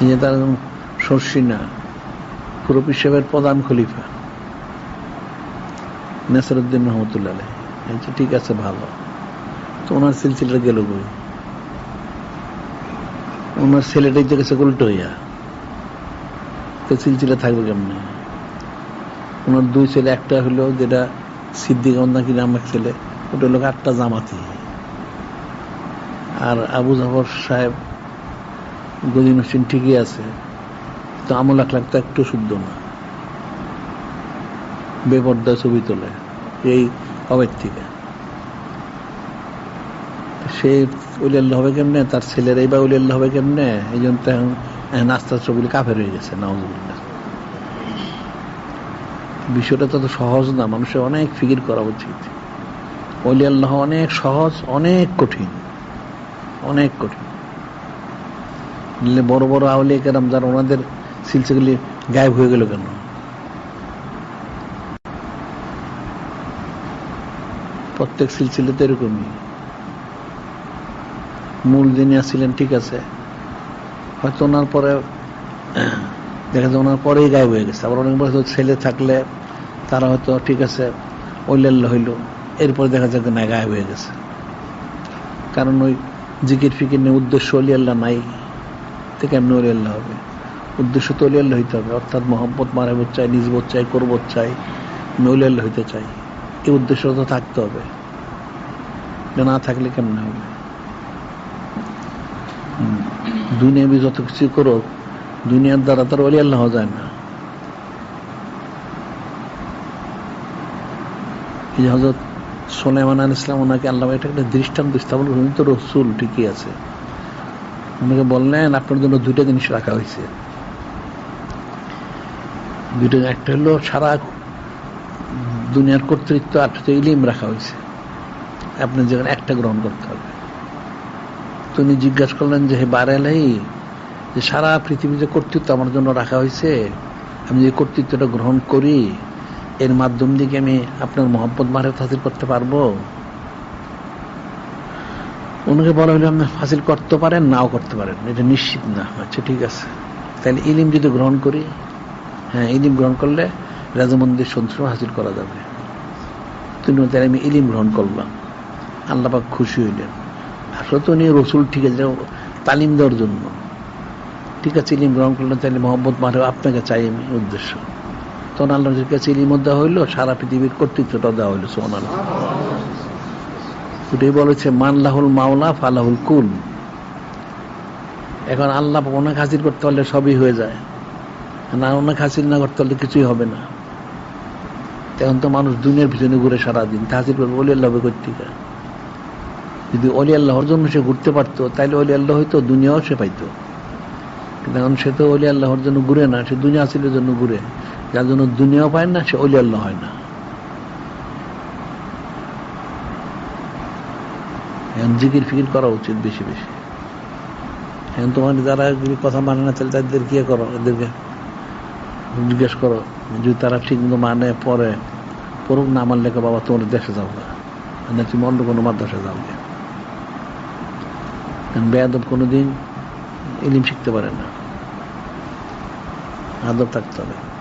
যে তার শর্ষি না পুরপি সাহেবের প্রধান খলিফা। নেসারুদ্দিন রহমতুল্লাহ আলাই। ঠিক আছে, ভালো। তো ওনার সিলসিলাটা গেল কই? ওনার ছেলেটাই তো গেছে উল্টো হইয়া। তো সিলসিলা থাকবে কেমনে? ওনার দুই ছেলে, একটা হলো যেটা সিদ্দিক নাকি নাম এক ছেলে, ওটা হলো আটটা জামাতি। আর আবু জাফর সাহেব গদিন হোসেন ঠিকই আছে, তো আমল আখলাক তো একটু শুদ্ধ না। বেপর্দা ছবি তোলে, এই কবের থেকে সে উলিয়াল্লাহ হবে কেমনে? তার ছেলেরাই বা উলিয়াল্লাহ হবে কেমনে? এই জন্য তো এখন আস্তে আস্তে কাফের হয়ে গেছে নওয়াজুবিল্লাহ বিষয়টা তত সহজ না, মানুষের অনেক ফিকির করা উচিত। অলি আল্লাহ অনেক সহজ, অনেক কঠিন। অনেক কঠিন। বড় বড় আউলিয়া কেরাম যারা ওনাদের সিলসিগুলি গায়েব হয়ে গেল কেন? প্রত্যেক সিলসিলে তো এরকমই। মূল যিনি আসছিলেন, ঠিক আছে। হয়তো ওনার পরে, দেখা যায় ওনার পরেই গায়েব হয়ে গেছে। আবার অনেক বছর ছেলে থাকলে তারা হয়তো, ঠিক আছে ওইলাল্লা হইল। এরপরে দেখা যায় যে না, গায়েব হয়ে গেছে। কারণ ওই জিকির ফিকির নিয়ে উদ্দেশ্য অলি আল্লাহ নাই। তো কেমনি অলি আল্লাহ হবে। উদ্দেশ্য তো অলি আল্লাহ হইতে হবে। অর্থাৎ মোহাম্মত মারাবত চাই, নিজবত চাই, করবত চাই আমি অলি আল্লাহ হইতে চাই। এই উদ্দেশ্য তো থাকতে হবে। না থাকলে কেমনে হবে? হুম। দুনিয়াবি যত কিছু করো দুনিয়ার দ্বারা তার অলি আল্লাহ যায় না। এই হজরত সোলেমান ইসলাম ওনাকে আল্লাহ এটা একটা দৃষ্টান্ত স্থাপন করুন তো রসুল ঠিকই আছে। ওনাকে বললেন, আপনার জন্য দুইটা জিনিস রাখা হয়েছে। দুইটা একটা হলো সারা দুনিয়ার কর্তৃত্ব, আর ইলিম রাখা হয়েছে। আপনি যেখানে একটা গ্রহণ করতে হবে। তো উনি জিজ্ঞাসা করলেন যে, হে বারেলাই যে সারা পৃথিবীতে কর্তৃত্ব আমার জন্য রাখা হয়েছে, আমি যে কর্তৃত্বটা গ্রহণ করি, এর মাধ্যম দিয়ে আমি আপনার মোহাম্মদ মারেফত হাসিল করতে পারব? ওনাকে বলা হলো আপনি হাসিল করতে পারেন, নাও করতে পারেন। এটা নিশ্চিত না। আচ্ছা ঠিক আছে। তাহলে ইলিম যদি গ্রহণ করি হ্যাঁ ইলিম গ্রহণ করলে রাজমন্দির সন্তুষ্ট হাসিল করা যাবে। তুমি তাহলে আমি ইলিম গ্রহণ করলাম। আল্লাপাক খুশি হইলেন। আসলে তো উনি রসুল ঠিক আছে তালিম দেওয়ার জন্য। ঠিক আছে, ইলিম গ্রহণ করলেন তাহলে মোহাম্মদ মারে আপনাকে চাই আমি উদ্দেশ্য। তখন আল্লাহ কাছে ইলিম দেওয়া হইল, সারা পৃথিবীর কর্তৃত্বটা দেওয়া হইল সোনাল ওটাই বলেছে মানলাহুল মাওলা ফালাহুল কুল। এখন আল্লাহ অনেক হাসিল করতে পারলে সবই হয়ে যায়। না, অনেক হাসিল না করতে পারলে কিছুই হবে না। এখন তো মানুষ দুনিয়ার পিছনে ঘুরে সারাদিন, তা করবে অলি আল্লাহ হবে কর্তিকা। যদি অলি আল্লাহর জন্য সে ঘুরতে পারতো তাহলে অলি আল্লাহ হইতো দুনিয়াও সে পাইতো। কিন্তু এখন সে তো অলি আল্লাহর জন্য ঘুরে না, সে দুনিয়া হাসিলের জন্য ঘুরে। যার জন্য দুনিয়াও পায় না, সে অলি আল্লাহ হয় না। এখন জিকির ফিকির করা উচিত বেশি বেশি। এখন তোমার যারা এগুলি কথা মানে না, তাহলে তাদের কি করো? এদেরকে জিজ্ঞেস করো, যদি তারা ঠিক মতো মানে পরে, পড়ুক না মানলে বাবা, তোমার দেশে যাও না তুমি অন্য কোনো মাদ্রাসা যাও গে। বেয়াদব কোনোদিন ইলিম শিখতে পারে না। আদব থাকতে হবে।